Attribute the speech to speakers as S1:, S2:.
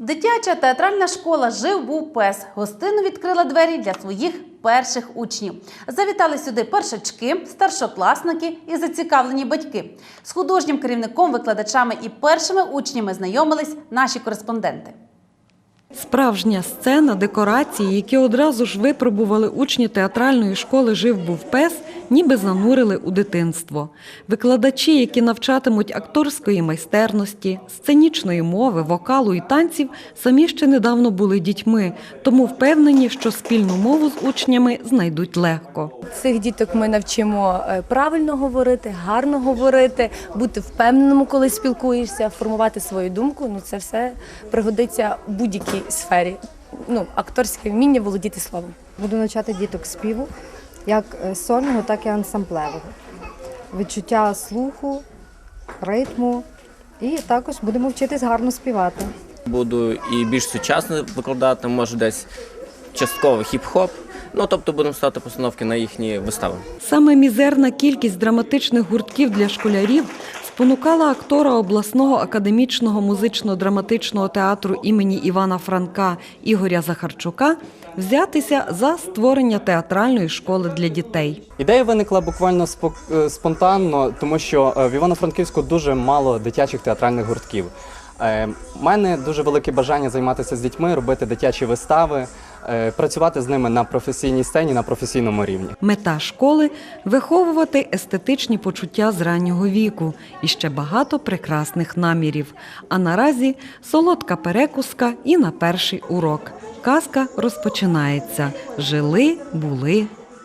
S1: Дитяча театральна школа Жив був пес. Гостину відкрила двері для своїх перших учнів. Завітали сюди першачки, старшокласники і зацікавлені батьки. З художнім керівником, викладачами і першими учнями знайомились наші кореспонденти.
S2: Справжня сцена, декорації, які одразу ж випробували учні театральної школи Жив був пес, ніби занурили у дитинство. Викладачі, які навчатимуть акторської майстерності, сценічної мови, вокалу і танців, самі ще недавно були дітьми, тому впевнені, що спільну мову з учнями знайдуть легко.
S3: Цих діток ми навчимо е, правильно говорити, гарно говорити, бути впевненим, коли спілкуєшся, формувати свою думку. Ну це все пригодиться в будь-якій сфері. Ну, акторське вміння володіти словом.
S4: Буду навчати діток співу, як е, сольного, так і ансамблевого. Відчуття слуху, ритму. І також будемо вчитись гарно співати.
S5: Буду і більш сучасно викладати, може десь частково хіп-хоп. Ну тобто будемо ставити постановки на їхні вистави.
S2: Саме мізерна кількість драматичних гуртків для школярів спонукала актора обласного академічного музично-драматичного театру імені Івана Франка Ігоря Захарчука взятися за створення театральної школи для дітей.
S6: Ідея виникла буквально е, спонтанно, тому що е, в Івано-Франківську дуже мало дитячих театральних гуртків. У мене дуже велике бажання займатися з дітьми, робити дитячі вистави, е, працювати з ними на професійній сцені, на професійному рівні.
S2: Мета школи виховувати естетичні почуття з раннього віку і ще багато прекрасних намірів. А наразі солодка перекуска і на перший урок. Казка розпочинається. Жили, були